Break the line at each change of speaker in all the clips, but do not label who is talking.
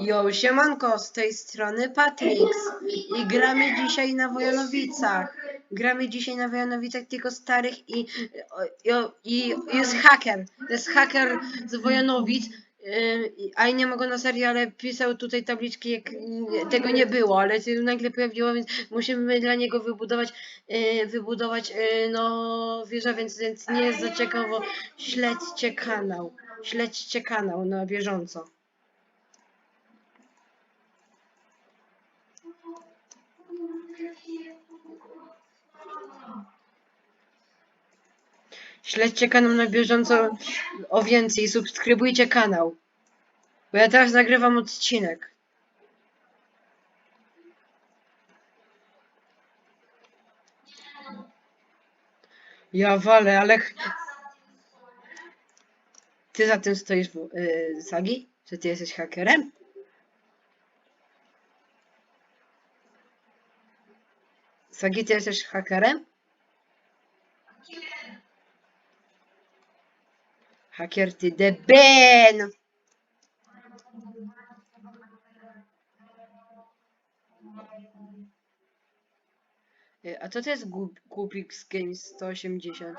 Jo, siemanko, z tej strony Patrix i gramy dzisiaj na Wojanowicach. Gramy dzisiaj na Wojanowicach tylko starych i, i, i jest haker. Jest haker z Wojanowic, yy, a nie mogę na seriale pisał tutaj tabliczki, jak tego nie było, ale się nagle pojawiło, więc musimy dla niego wybudować, yy, wybudować yy, no wieżę, więc, więc nie jest za ciekawo. Śledźcie kanał. Śledźcie kanał na bieżąco. Śledźcie kanał na bieżąco o więcej, subskrybujcie kanał. Bo ja teraz nagrywam odcinek. Ja walę, ale... Ty za tym stoisz, yy, Sagi? Czy ty jesteś hakerem? Sagi, ty jesteś hakerem? Haker ty deben! A co to jest Gu- Gupix Games 180?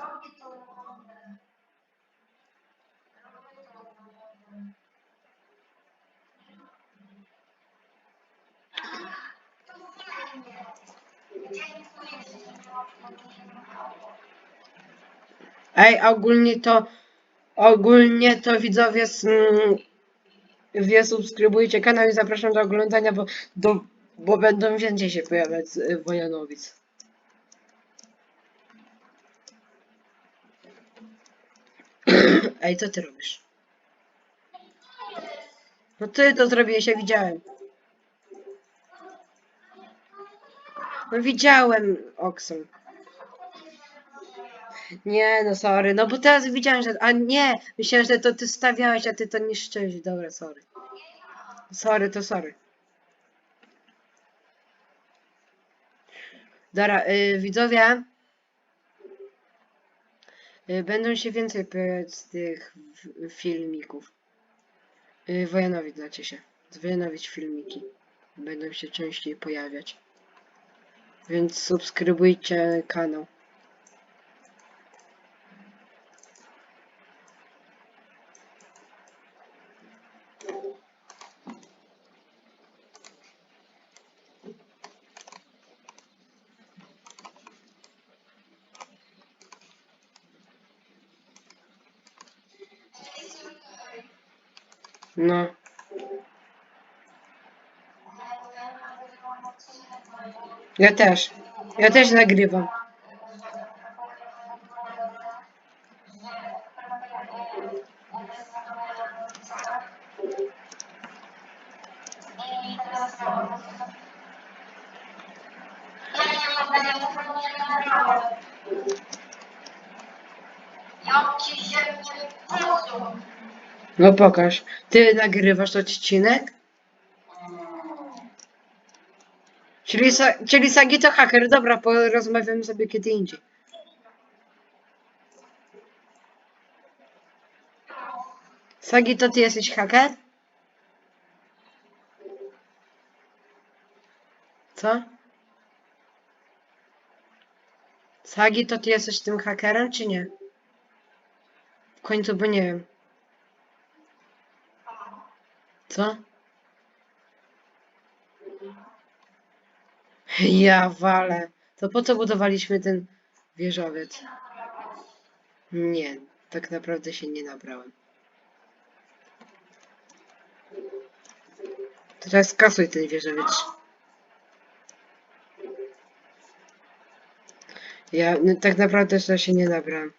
Ej, ogólnie to ogólnie to widzowie mm, wie subskrybujcie kanał i zapraszam do oglądania, bo, do, bo będą więcej się pojawiać z y, Wojanowic. Ej, co ty robisz? No ty to zrobiłeś, ja widziałem. No widziałem, Oxon. Nie, no sorry, no bo teraz widziałem, że... A nie, myślałem, że to ty stawiałeś, a ty to niszczyłeś. Dobra, sorry. Sorry, to sorry. Dobra, y, widzowie. Y, będą się więcej pojawiać z tych filmików. Y, Wojanowic znacie się. Filmiki. Będą się częściej pojawiać. Więc subskrybujcie kanał. No. Ja też. Ja też nagrywam.
Jak ci się nie podoba?
No pokaż. Ty nagrywasz odcinek? Czyli, sa, czyli Sagi to haker. Dobra, porozmawiamy sobie kiedy indziej. Sagi, to ty jesteś haker? Co? Sagi, to ty jesteś tym hakerem, czy nie? W końcu, bo nie wiem. Co? Ja walę. To po co budowaliśmy ten wieżowiec? Nie, tak naprawdę się nie nabrałem. Teraz kasuj ten wieżowiec. Ja no, tak naprawdę to się nie nabrałem.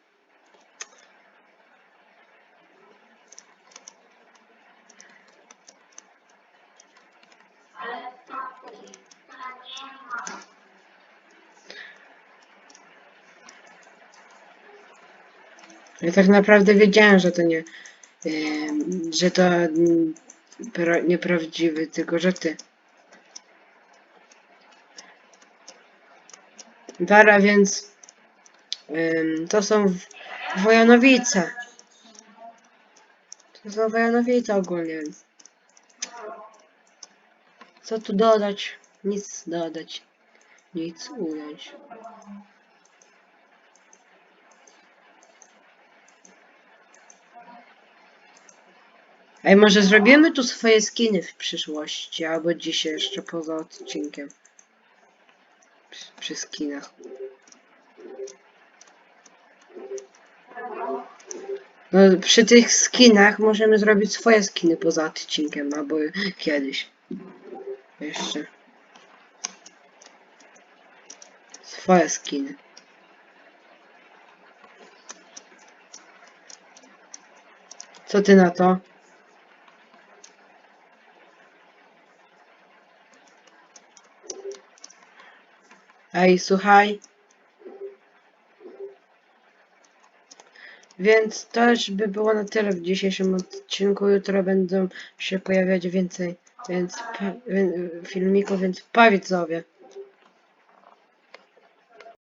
Ja tak naprawdę wiedziałem, że to nie, że to pra, nieprawdziwy, tylko że ty. Dobra, więc to są Wojanowice. To są Wojanowice ogólnie, więc Co tu dodać? Nic dodać. Nic ująć. Ej, może zrobimy tu swoje skiny w przyszłości, albo dzisiaj jeszcze poza odcinkiem. Przy, przy skinach. No, przy tych skinach możemy zrobić swoje skiny poza odcinkiem, albo kiedyś. Jeszcze. Swoje skiny. Co ty na to? Ej, słuchaj. Więc to już by było na tyle w dzisiejszym odcinku. Jutro będą się pojawiać więcej więc, filmików, więc pa widzowie.